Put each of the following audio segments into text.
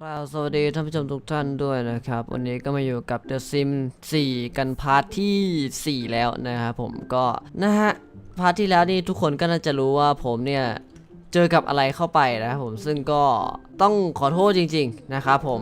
กล่าวสวัสดีท่านผู้ชมทุกท่านด้วยนะครับ วันนี้ก็มาอยู่กับ The Sim 4 กันพาร์ทที่ 4 แล้วนะครับผมก็นะฮะพาร์ทที่แล้วนี่ทุกคนก็น่าจะรู้ว่าผมเนี่ยเจอกับอะไรเข้าไปนะครับผมซึ่งก็ต้องขอโทษจริง ๆ นะครับผม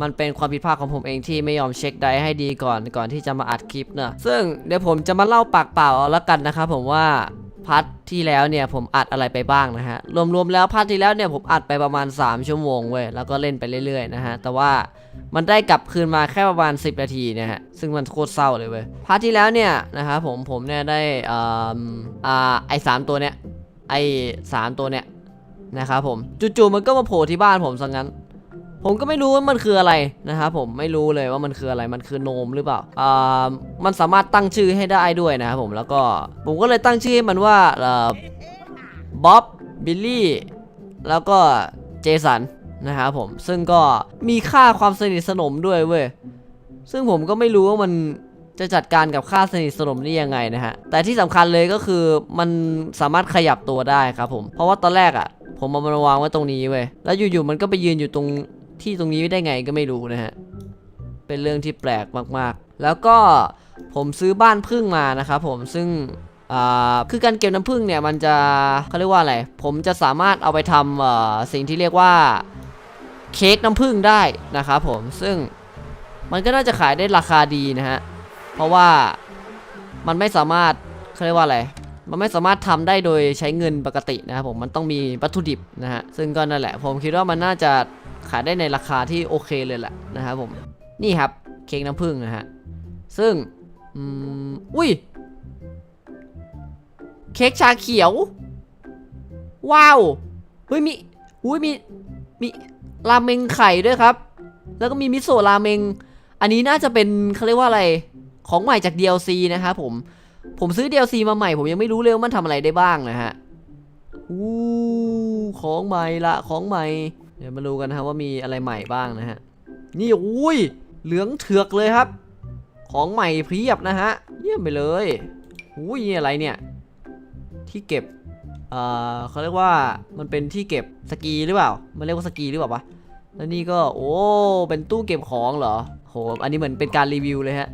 มันเป็นความผิดพลาดของผมเองที่ไม่ยอมเช็คไดให้ดีก่อนก่อนที่จะมาอัดคลิปเนอะซึ่งเดี๋ยวผมจะมาเล่าปากเปล่าเอาละกันนะครับผมว่า พาร์ทที่แล้วเนี่ยผมอัดอะไรไปบ้างนะฮะ รวมๆแล้วพาร์ทที่แล้วเนี่ยผมอัดไปประมาณ 3 ชั่วโมงเว้ย แล้วก็เล่นไปเรื่อยๆนะฮะ แต่ว่ามันได้กลับคืนมาแค่ประมาณ 10 นาทีเนี่ยฮะ ซึ่งมันโคตรเศร้าเลยเว้ย พาร์ทที่แล้วเนี่ยนะครับผมผมเนี่ยได้อ่าอ่าไอ้สามตัวเนี่ยไอ้สามตัวเนี่ยนะครับผมจู่ๆมันก็มาโผล่ที่บ้านผมซะงั้น ผมก็ไม่รู้ว่ามันคืออะไรนะครับผมไม่รู้เลยว่ามันคืออะไรมันคือโนมหรือเปล่าอ่ามันสามารถตั้งชื่อให้ได้ด้วยนะครับผมแล้วก็ผมก็เลยตั้งชื่อให้มันว่าบ๊อบบิลลี่แล้วก็เจสันนะครับผมซึ่งก็มีค่าความสนิทสนมด้วยเว้ยซึ่งผมก็ไม่รู้ว่ามันจะจัดการกับค่าสนิทสนมนี่ยังไงนะฮะ แต่ที่สำคัญเลยก็คือมันสามารถขยับตัวได้ครับผม เพราะว่าตอนแรกอะ่ะ ผมเอามันวางไว้ตรงนี้เว้ย แล้วอยู่ๆมันก็ไปยืนอยู่ตรง ที่ตรงนี้ได้ไงก็ไม่รู้นะฮะ เป็นเรื่องที่แปลกมากๆ แล้วก็ผมซื้อบ้านพึ่งมานะครับผมซึ่งคือการเก็บน้ำผึ้งเนี่ยมันจะเขาเรียกว่าอะไร ผมจะสามารถเอาไปทำสิ่งที่เรียกว่าเค้กน้ำผึ้งได้นะครับผมซึ่งมันก็น่าจะขายได้ราคาดีนะฮะ เพราะว่ามันไม่สามารถเขาเรียกว่าอะไร มันไม่สามารถทำได้โดยใช้เงินปกตินะครับผม มันต้องมีวัตถุดิบนะฮะ ซึ่งก็นั่นแหละ ผมคิดว่ามันน่าจะ ขายได้ในราคาที่โอเคเลยแหละนะครับผม นี่ครับเค้กน้ำผึ้งนะฮะ ซึ่งอืมอุ้ย เค้กชาเขียว ว้าวเฮ้ยมีอุ้ยมีมีราเมงไข่ด้วยครับ แล้วก็มีมิโซะราเมง อันนี้น่าจะเป็นเขาเรียกว่าอะไร ของใหม่จาก DLC นะครับผม ผมซื้อ DLC มาใหม่ ผมยังไม่รู้เลยว่ามันทำอะไรได้บ้างนะฮะอู้ของใหม่ละของใหม่ เดี๋ยวมาดูกันนะว่ามีอะไรใหม่บ้างนะฮะ นี่อุ้ย เหลืองเถือกเลยครับ ของใหม่เพียบนะฮะ เยี่ยมไปเลย อุ้ยนี่อะไรเนี่ย ที่เก็บ เอ่อเขาเรียกว่ามันเป็นที่เก็บสกีหรือเปล่า มันเรียกว่าสกีหรือเปล่าวะ แล้วนี่ก็โอ้ เป็นตู้เก็บของเหรอ โห อันนี้เหมือนเป็นการรีวิวเลยฮะ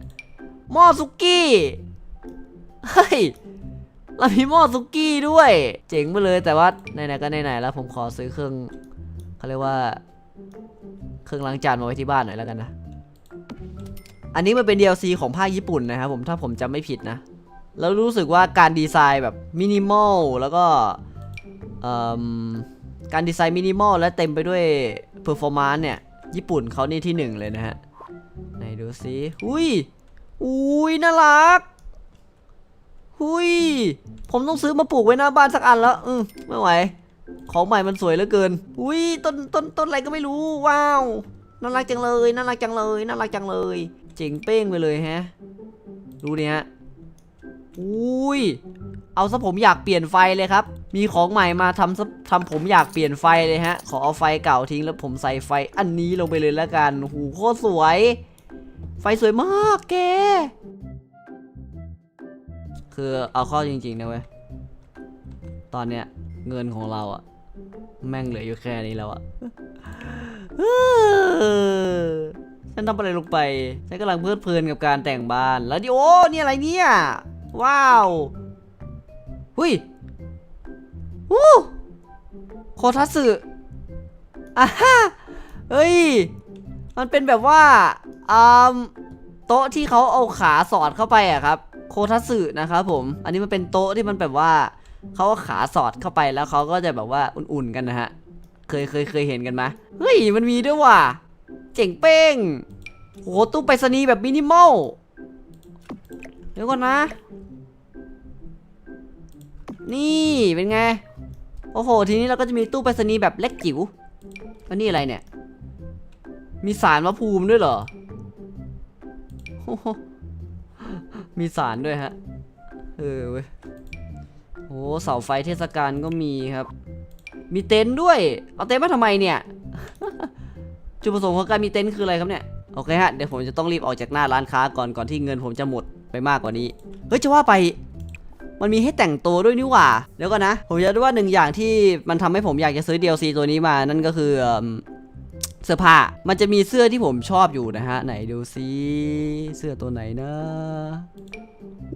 หม้อซุกี้ เฮ้ยเรามีหม้อซุกี้ด้วย เจ๋งไปเลยแต่ว่าไหนๆก็ไหนๆแล้วผมขอซื้อเครื่อง เขาเรียกว่า เครื่องล้างจานมาไว้ที่บ้านหน่อยแล้วกันนะ อันนี้มันเป็น DLC ของภาคญี่ปุ่นนะครับผมถ้าผมจำไม่ผิดนะ แล้วรู้สึกว่าการดีไซน์แบบมินิมอลแล้วก็การดีไซน์มินิมอลและเต็มไปด้วยเพอร์ฟอร์มานซ์เนี่ยญี่ปุ่นเขานี่ที่หนึ่งเลยนะฮะไหนดูสิอุ้ยอุ้ยน่ารักหุยผมต้องซื้อมาปลูกไว้หน้าบ้านสักอันแล้ว อืมไม่ไหว ของใหม่มันสวยเหลือเกิน อุ้ยต้นต้นต้นอะไรก็ไม่รู้ ว้าว น่ารักจังเลย น่ารักจังเลย น่ารักจังเลย เจ๋งเป้งไปเลยฮะ ดูดิฮะอุ้ย เอาซะผมอยากเปลี่ยนไฟเลยครับ มีของใหม่มาทำซะทำผมอยากเปลี่ยนไฟเลยฮะ ขอเอาไฟเก่าทิ้งแล้วผมใส่ไฟอันนี้ลงไปเลยแล้วกันหูโคตรสวย ไฟสวยมากแก คือเอาข้อจริงๆนะเว้ย ตอนเนี้ย เงินของเราอะแม่งเหลืออยู่แค่นี้แล้วอะฉันทำอะไรลงไป ฉันกำลังเพลิดเพลินกับการแต่งบ้าน แล้วดิโอนี่อะไรเนี่ย ว้าว หุยวู้โคทัสึอ่าฮ่าเฮ้ย มันเป็นแบบว่าอ่าโต๊ะที่เขาเอาขาสอดเข้าไปอะครับ โคทัสึนะครับผม อันนี้มันเป็นโต๊ะที่มันแบบว่า เขาขาสอดเข้าไปแล้วเขาก็จะแบบว่าอุ่นๆกันนะฮะ เคยเคยเคยเห็นกันไหมเฮ้ยมันมีด้วยว่ะ เจ๋งเป้งโหตู้ไปรษณีย์แบบมินิมอล เดี๋ยวก่อนนะ นี่เป็นไง โอ้โห ทีนี้เราก็จะมีตู้ไปรษณีย์แบบเล็กจิ๋วแล้วนี่อะไรเนี่ย มีสารพระภูมิด้วยเหรอ มีสารด้วยฮะ เออเว้ย โอ้เสาไฟเทศกาลก็มีครับ มีเต็นท์ด้วย เอาเต็นท์มาทำไมเนี่ย จุดประสงค์ของการมีเต็นท์คืออะไรครับเนี่ย โอเคฮะ เดี๋ยวผมจะต้องรีบออกจากหน้าร้านค้าก่อนก่อนที่เงินผมจะหมดไปมากกว่านี้ เฮ้ยจะว่าไป มันมีให้แต่งตัวด้วยนี่หว่า เดี๋ยวก่อนนะ ผมจะดูว่าหนึ่งอย่างที่มันทำให้ผมอยากจะซื้อ DLC ตัวนี้มา นั่นก็คือเสื้อผ้า มันจะมีเสื้อที่ผมชอบอยู่นะฮะ ไหนดูซิ เสื้อตัวไหนนะ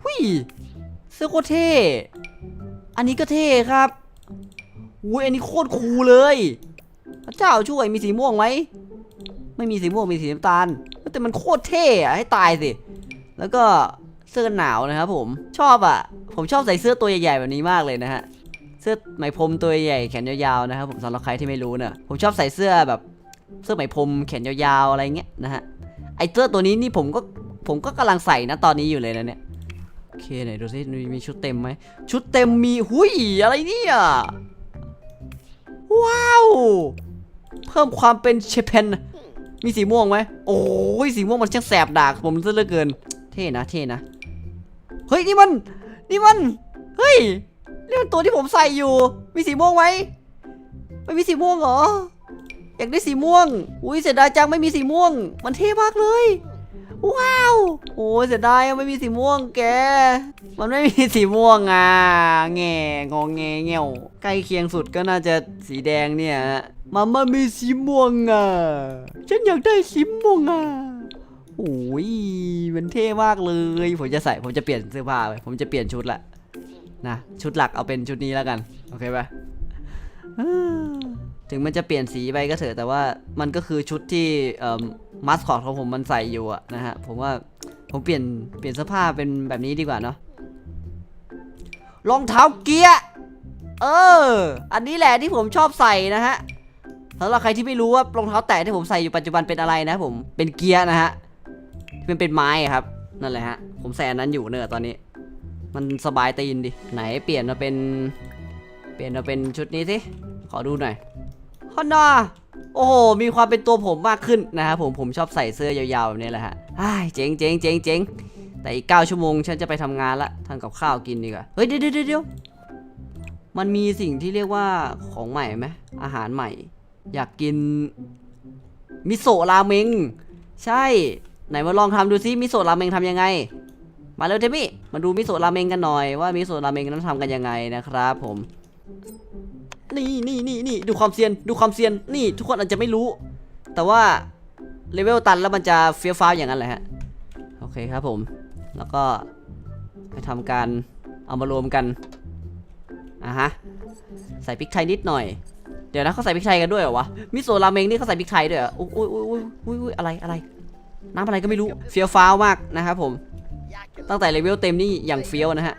วิเสื้อโคตรเท่ อันนี้ก็เท่ครับอุ้ยอันนี้โคตรคูลเลยพระเจ้าช่วยมีสีม่วงไหม ไม่มีสีม่วงมีสีน้ำตาล แต่มันโคตรเท่อะให้ตายสิ แล้วก็เสื้อนหนาวนะครับผม ชอบอะผมชอบใส่เสื้อตัวใหญ่ๆแบบนี้มากเลยนะฮะ เสื้อไหมพรมตัวใหญ่แขนยาวๆนะครับผมสำหรับใครที่ไม่รู้เนอะผมชอบใส่เสื้อแบบเสื้อไหมพรมแขนยาวๆอะไรเงี้ยนะฮะ ไอเสื้อตัวนี้นี่ผมก็ผมก็กำลังใส่นะตอนนี้อยู่เลยนะเนี่ย เคไหนดูซิมีชุดเต็มไหม ชุดเต็มมีหุยอะไรเนี่ย ว้าว เพิ่มความเป็นเชเพนมีสีม่วงไหม โอ้ยสีม่วงมันช่างแสบดากผมซะเหลือเกิน เท่นะเท่นะ เฮ้ยนี่มัน นี่มัน เฮ้ยนี่มันตัวที่ผมใส่อยู่ มีสีม่วงไหมไม่มีสีม่วงเหรอ อยากได้สีม่วง อุ้ยเสียดายจังไม่มีสีม่วง มันเท่มากเลย ว้าว โอ้เสียดายไม่มีสีม่วงแก มันไม่มีสีม่วงอะ แง่งองแงเงี้ยวใกล้เคียงสุดก็น่าจะสีแดงเนี่ยฮะมาม่ามีสีม่วงอะ ฉันอยากได้สีม่วงอะโอ้ยมันเท่มากเลย ผมจะใส่ผมจะเปลี่ยนเสื้อผ้าไปผมจะเปลี่ยนชุดละนะชุดหลักเอาเป็นชุดนี้แล้วกัน โอเคปะอ่า ถึงมันจะเปลี่ยนสีไปก็เถอะแต่ว่ามันก็คือชุดที่มาสคอตของผมมันใส่อยู่อะนะฮะผมว่าผมเปลี่ยนเปลี่ยนเสื้อผ้าเป็นแบบนี้ดีกว่าเนาะรองเท้าเกียร์เออ อันนี้แหละที่ผมชอบใส่นะฮะสำหรับใครที่ไม่รู้ว่ารองเท้าแตะที่ผมใส่อยู่ปัจจุบันเป็นอะไรนะผมเป็นเกียร์นะฮะที่มันเป็นไม้ครับนั่นแหละฮะผมใส่อันนั้นอยู่เนอะตอนนี้ มันสบายตีนดิไหนเปลี่ยนมาเป็น เปลี่ยนมาเป็นชุดนี้สิขอดูหน่อย อนนาโอ้โห มีความเป็นตัวผมมากขึ้นนะครับผม ผมชอบใส่เสื้อยาวๆแบบนี้แหละฮะอ้เจ๋งเจ๋งเจ๋งเจ๋งแต่อีก9ชั่วโมงฉันจะไปทำงานละทำกับข้าวกินดีกว่า เฮ้ยเดี๋ยวเดี๋ยวเดี๋ยวมันมีสิ่งที่เรียกว่าของใหม่ไหมอาหารใหม่ อยากกินมิโซะราเมง ใช่ ไหนมาลองทำดูซิมิโซะราเมงทำยังไง มาเร็วเทมี่มาดูมิโซะราเมงกันหน่อยว่ามิโซะราเมงนั้นทำกันยังไงนะครับผม นี่นี่นี่นี่ดูความเซียนดูความเซียนนี่ทุกคนอาจจะไม่รู้ แต่ว่าเลเวลตันแล้วมันจะเฟี้ยวฟ้าวอย่างนั้นแหละฮะโอเคครับผม แล้วก็ไปทำการเอามารวมกันอะฮะใส่พริกไทยนิดหน่อยเดี๋ยวนะเขาใส่พริกไทยกันด้วยเหรอวะมิโซะราเมงนี่เขาใส่พริกไทยด้วยเหรออุ้ยอุ้ยอุ้ยอุ้ยอุ้ยอะไรอะไรน้ำอะไรก็ไม่รู้เฟี้ยวฟ้าวมากนะครับผม ตั้งแต่เลเวลเต็มนี่อย่างเฟี้ยวนะฮะ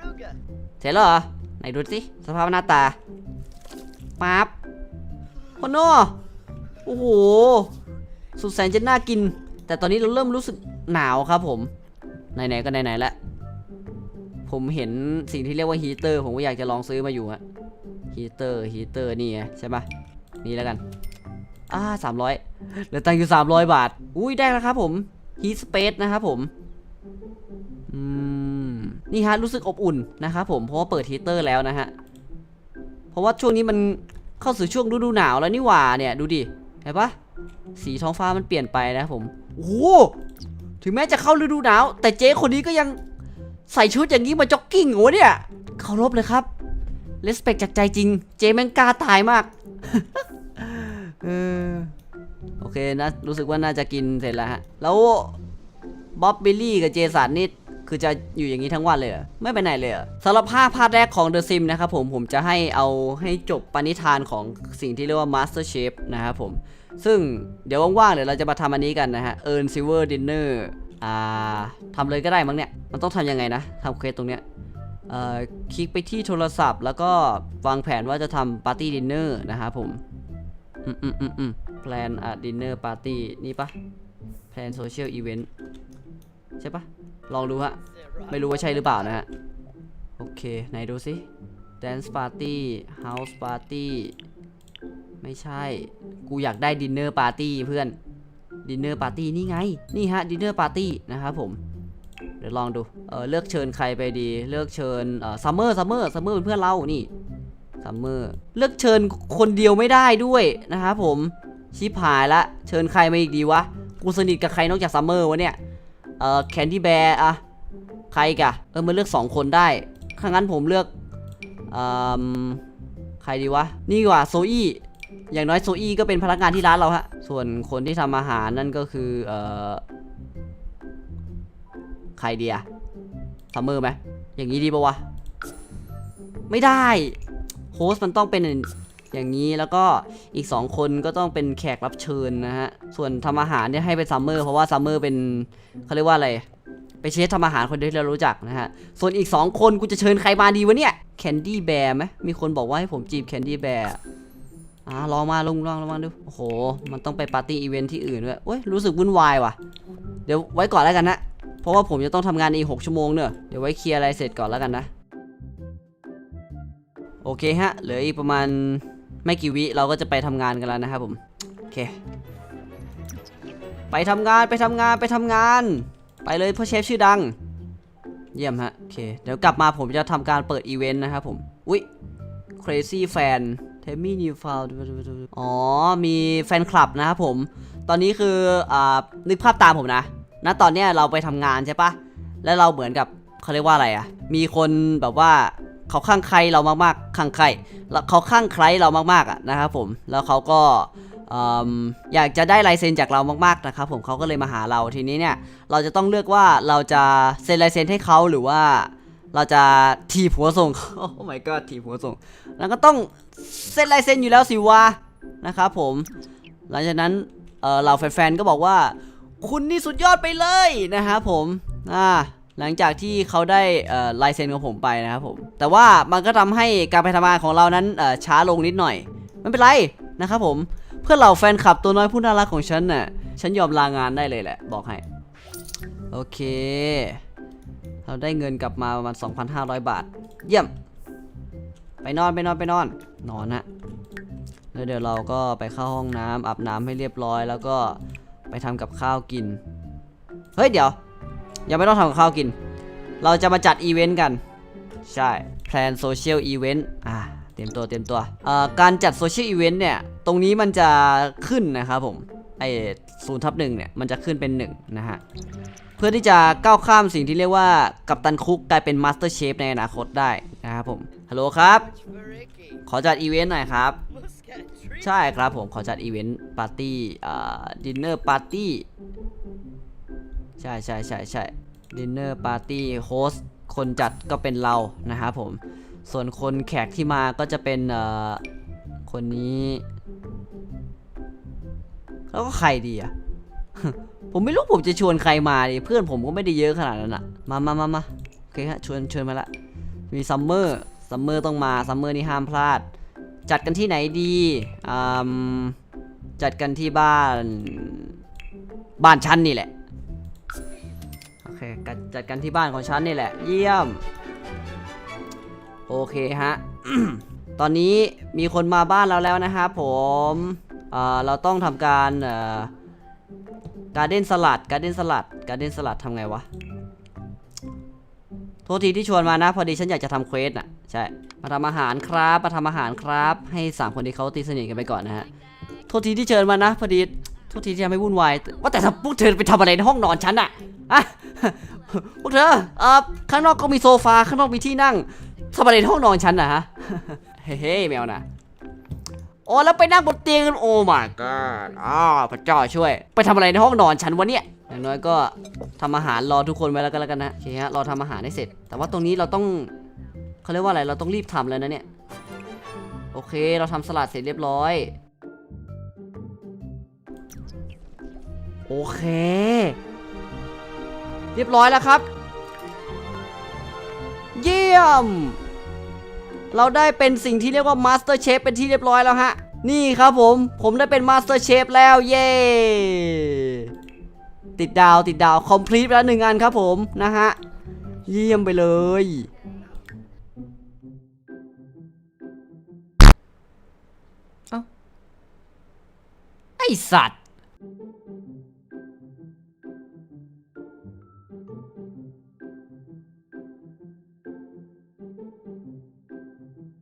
เสร็จแล้วเหรอไหนดูสิสภาพหน้าตา ปั๊บโอ้โนโอ้โห สุดแสนจะน่ากิน แต่ตอนนี้เราเริ่มรู้สึกหนาวครับผม ไหนๆก็ไหนๆแล้วผมเห็นสิ่งที่เรียกว่าฮีเตอร์ ผมก็อยากจะลองซื้อมาอยู่ฮะฮีเตอร์ฮีเตอร์นี่ไงใช่ปะนี่แล้วกัน อ่าสามร้อยเหลือตังค์อยู่สามร้อยบาท อุ้ยได้แล้วครับผมฮีสเปซนะครับผมอืมนี่ฮะรู้สึกอบอุ่นนะครับผมเพราะว่าเปิดฮีเตอร์แล้วนะฮะ เพราะว่าช่วงนี้มันเข้าสู่ช่วงฤดูหนาวแล้วนี่หว่าเนี่ยดูดิเห็นปะสีท้องฟ้ามันเปลี่ยนไปนะผมโอ้โหถึงแม้จะเข้าฤดูหนาว แต่เจ๊คนนี้ก็ยังใส่ชุดอย่างนี้มาจ็อกกิ้งโอ้เนี่ยเคารพเลยครับเลสเปกจากใจจริง เจ๊แม่งกล้าตายมากเออโอเคนะรู้สึกว่าน่าจะกินเสร็จแล้วฮะ แล้วบ๊อบบิลลี่กับเจสันนี่ คือจะอยู่อย่างนี้ทั้งวันเลยไม่ไปไหนเลยสำหรับภาคภาคแรกของ The Sim นะครับผมผมจะให้เอาให้จบปณิธานของสิ่งที่เรียกว่า Master Chef นะครับผม ซึ่งเดี๋ยวว่างๆเดี๋ยวเราจะมาทำอันนี้กันนะฮะ Earn Silver Dinner อ่าทำเลยก็ได้มั้งเนี่ย มันต้องทำยังไงนะทำเควสตรงเนี้ยเอ่อคลิกไปที่โทรศัพท์ แล้วก็วางแผนว่าจะทำปาร์ตี้ดินเนอร์นะครับผมอืมอืมอืมอืม plan a dinner party นี่ปะ plan social event ใช่ปะ ลองดูฮะ ไม่รู้ว่าใช่หรือเปล่านะฮะ โอเค ไหนดูสิ dance party house party ไม่ใช่ กูอยากได้ dinner party เพื่อน dinner party นี่ไง นี่ฮะ dinner party นะครับผม เดี๋ยวลองดู เออเลือกเชิญใครไปดี เลือกเชิญ เออซัมเมอร์ซัมเมอร์ซัมเมอร์เป็นเพื่อนเรา นี่ซัมเมอร์ เลือกเชิญคนเดียวไม่ได้ด้วยนะครับผม ชิบหายละ เชิญใครมาอีกดีวะ กูสนิทกับใครนอกจากซัมเมอร์วะเนี่ย เอ่อแคนดี้แบร์อะใครกะเออมันเลือก 2 คนได้ถ้างั้นผมเลือกอใครดีวะ นี่กว่าโซอี้อย่างน้อยโซอี้ก็เป็นพนักงานที่ร้านเราฮะ ส่วนคนที่ทำอาหารนั่นก็คือเอ่อใครดียซัมเมอร์ไหมอย่างนี้ดีปะวะ ไม่ได้ โฮสต์มันต้องเป็น อย่างนี้แล้วก็อีก 2 คนก็ต้องเป็นแขกรับเชิญนะฮะ ส่วนทำอาหารเนี่ยให้เป็นซัมเมอร์เพราะว่าซัมเมอร์เป็นเขาเรียกว่าอะไรไปเชฟทำอาหารคนเดียวที่เรารู้จักนะฮะ ส่วนอีก 2 คนกูจะเชิญใครมาดีวะเนี่ยแคนดี้แบร์ไหมมีคนบอกว่าให้ผมจีบแคนดี้แบร์อ่าลองมาลองลองลองมาดู โอ้โห มันต้องไปปาร์ตี้อีเวนท์ที่อื่นด้วยโอ้ยรู้สึกวุ่นวายว่ะ เดี๋ยวไว้ก่อนแล้วกันนะ เพราะว่าผมจะต้องทำงานอีก6ชั่วโมงเนอะเดี๋ยวไว้เคลียร์อะไรเสร็จก่อนแล้วกันนะ โอเคฮะ เหลืออีกประมาณ ไม่กี่วิเราก็จะไปทำงานกันแล้วนะครับผมโอเค ไปทำงานไปทำงานไปทำงาน ไปเลยพ่อเชฟชื่อดัง เยี่ยมฮะโอเคเดี๋ยวกลับมาผมจะทำการเปิดอีเวนต์นะครับผมอุ๊ย crazy fan t e m m y new f o u n อ๋อ มีแฟนคลับนะครับผม ตอนนี้คืออ่านึกภาพตามผมนะ ณ ตอนเนี้ยเราไปทำงานใช่ปะ แล้วเราเหมือนกับเขาเรียกว่าอะไรอะมีคนแบบว่า เขาข้างใครเรามากๆข้างใครแล้วเขาข้างใครเรามากๆอะนะครับผมแล้วเขาก็อืมอยากจะได้ลายเซ็นจากเรามากๆนะครับผมเขาก็เลยมาหาเราทีนี้เนี่ยเราจะต้องเลือกว่าเราจะเซ็นลายเซ็นให้เขาหรือว่าเราจะทีบหัวส่งโอ้ my god ทีบหัวส่ง แล้วก็ต้องเซ็นลายเซ็นอยู่แล้วสิวะนะครับผม หลังจากนั้นเอ่อเราแฟนๆก็บอกว่า คุณนี่สุดยอดไปเลยนะครับผมอ่า หลังจากที่เขาได้ลายเซ็นของผมไปนะครับผม แต่ว่ามันก็ทำให้การไปทำงานของเรานั้นช้าลงนิดหน่อย ไม่เป็นไรนะครับผม เพื่อเหล่าแฟนคลับตัวน้อยผู้น่ารักของฉันน่ะ ฉันยอมลางานได้เลยแหละ บอกให้ โอเค เราได้เงินกลับมาประมาณ 2,500 บาท เยี่ยม ไปนอนไปนอนไปนอน นอนฮะแล้วเดี๋ยวเราก็ไปเข้าห้องน้ำอาบน้ำให้เรียบร้อย แล้วก็ไปทำกับข้าวกิน เฮ้ยเดี๋ยว ยังไม่ต้องทำกับข้าวกิน เราจะมาจัดอีเวนต์กัน ใช่แพลนโซเชียลอีเวนต์อ่าเตรียมตัวเตรียมตัวเอ่อการจัดโซเชียลอีเวนต์เนี่ย ตรงนี้มันจะขึ้นนะครับผม ไอ้ศูนย์ทับหนึ่งเนี่ย มันจะขึ้นเป็นหนึ่งนะฮะ เพื่อที่จะก้าวข้ามสิ่งที่เรียกว่ากัปตันคุกกลายเป็นมาสเตอร์เชฟในอนาคตได้นะครับผม ฮัลโหลครับ ขอจัดอีเวนต์หน่อยครับ ใช่ครับผม ขอจัดอีเวนต์ปาร์ตี้อ่าดินเนอร์ปาร์ตี้ ใช่ใช่ใช่ใช่ดินเนอร์ปาร์ตี้โฮสคนจัดก็เป็นเรานะครับผม ส่วนคนแขกที่มาก็จะเป็นเอ่อคนนี้ แล้วก็ใครดีอะผมไม่รู้ผมจะชวนใครมาดิเพื่อนผมก็ไม่ได้เยอะขนาดนั้นอะมามามามาโอเคฮะชวนชวนมาละ มีซัมเมอร์ซัมเมอร์ต้องมาซัมเมอร์นี่ห้ามพลาด จัดกันที่ไหนดีอืมจัดกันที่บ้าน บ้านฉันนี่แหละ เคกจัดกันที่บ้านของฉันนี่แหละ เยี่ยม โอเคฮะ ตอนนี้มีคนมาบ้านเราแล้วนะครับผมเเราต้องทำการการเด้นสลัด การเด้นสลัด การเด้นสลัดทำไงวะ โทษทีที่ชวนมานะ พอดีฉันอยากจะทำเควสน่ะ ใช่ มาทำอาหารครับ มาทำอาหารครับ ให้สามคนที่เขาตีสนิทกันไปก่อนนะฮะ โทษทีที่เชิญมานะ พอดี โทษทีที่ทำให้วุ่นวาย ว่าแต่พวกเธอไปทำอะไรในห้องนอนฉันอะอะพวกเธอเอ่อข้างนอกก็มีโซฟา ข้างนอกมีที่นั่งทำอะไรในห้องนอนฉันนะฮะ เฮ้ยแมวนะโอ้แล้วไปนั่งบนเตียงโอ้ my god อ้าพระเจ้าช่วย ไปทำอะไรในห้องนอนฉันวะเนี่ยอย่างน้อยก็ทำอาหารรอทุกคนไว้แล้วกันแล้วกันนะโอเคฮะรอทำอาหารให้เสร็จ แต่ว่าตรงนี้เราต้องเขาเรียกว่าอะไรเราต้องรีบทำแล้วนะเนี่ยโอเค เราทำสลัดเสร็จเรียบร้อย โอเค เรียบร้อยแล้วครับ เยี่ยม เราได้เป็นสิ่งที่เรียกว่ามาสเตอร์เชฟเป็นที่เรียบร้อยแล้วฮะ นี่ครับผม ผมได้เป็นมาสเตอร์เชฟแล้ว เย้ติดดาวติดดาวคอมพลีทแล้วหนึ่งอันครับผมนะฮะ เยี่ยมไปเลยเอ้าไอสัตว์